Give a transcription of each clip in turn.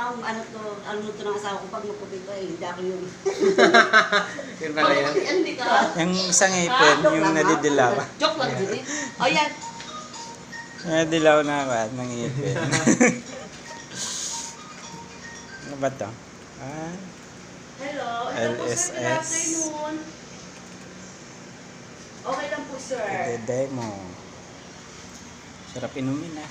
ang ano to, ano to ng asawa ko pag maputi ko eh, hindi ako yung... Yun pala yun. Ka. Yung isang Ah, ipin, joke yung lang, ha? nadidilaw. Joke lang din eh. O yan. Nadidilaw na ba ng ipin? ano ba to? Ah, Hello. Hello po sir. Good LSS. afternoon. Okay lang po sir. demo. Sarap inumin ah.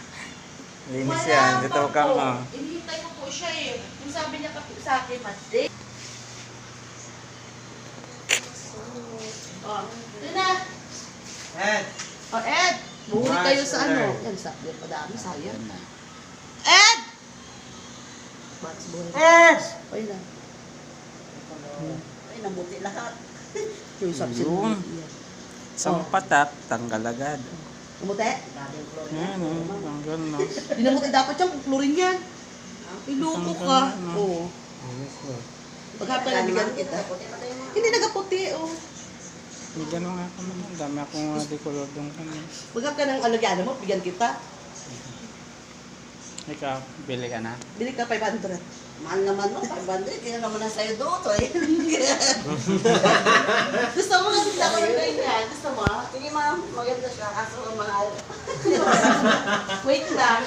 Linis Wala yan. Dito ka mo. Hinihintay ko po siya eh. Yung sabi niya kasi sa akin, Monday. Oh, ito na. Ed! Oh, Ed. Buhuli kayo sa ano. Yan, sa padami, sayang. Ed! Bats, buhay. Ed! Ay na. Ay, nabuti lahat. Yung sabi Yun. Yan. Isang patat, tanggal agad. Namuti? Yan oh, tanggal na. Hindi namuti dapat yan, kung chlorine yan. Iloko ka. Oo. Pagkapa na bigyan kita. Hindi nagaputi, oh. Hindi ganun nga kami. Ang dami akong uh, decolor doon kami. Pagkapa ng ano yan mo, bigyan kita. Ikaw, bili ka na. Bili ka 500. Mahal naman mo, 500. Kaya naman ang sa'yo doon. to. Gusto mo kasi ako yung ganyan. Gusto mo? Sige ma'am, maganda siya. Kaso ang mahal. Wait lang.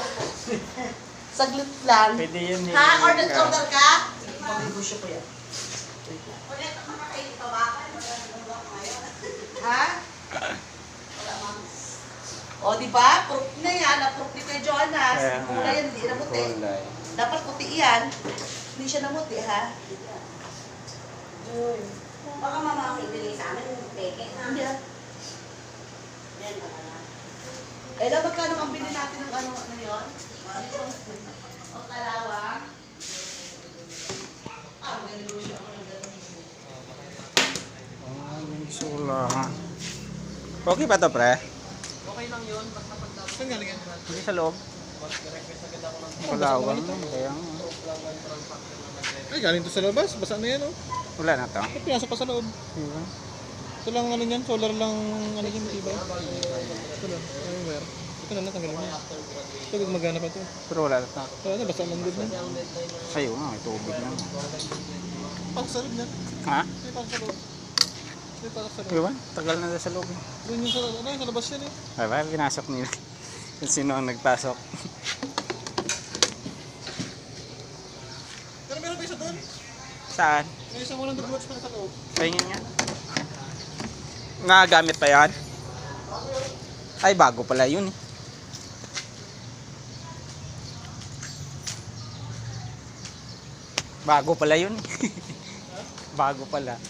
Saglit lang. Pwede yun eh. Ha? Order, order ka? Pamigusyo ko yan. Ulit, makakain pa ba? Ha? O, di ba? Proof na yan. Na-proof ni Kuya Jonas. Kulay yan, hindi namuti. Kulay. Dapat puti yan. Hindi siya namuti, ha? Baka mama ang ibili sa amin, peke na. Hindi, ah. Yan, wala na. Eh, dapat magkano ang bili natin ng ano, ano yun? O kalawang? Ah. Ah, yung sula ha. Okay ba to pre? Okay lang yun. Basta pagtapos. Saan galing yan? Hindi sa loob. Palawang. Kaya nga. Ay, galing to sa labas. Basa na yan, oh. Wala na to. Ay, pinasok pa sa loob. Diba? Ito lang ano yan, solar lang ano yan, iba. Ito lang, ano yung wire. Ito na lang, tanggalin mo. Ito, gumagana pa to. Pero wala na to. Wala na, basta man good na. Sa'yo nga, may tubig na. Pasok sa loob niyan. Ha? May pasok sa loob. May pasok sa loob. Diba? Tagal na sa loob. Doon yung sa, ano, sa labas yan eh. Ay ba? Pinasok nila. Kung sino ang nagpasok. Pero meron pa isa doon. Saan? May isang walang dugwatch pa na sa loob. Tingin nga. Nagagamit pa yan? Ay, bago pala yun eh. Bago pala yun eh. bago pala.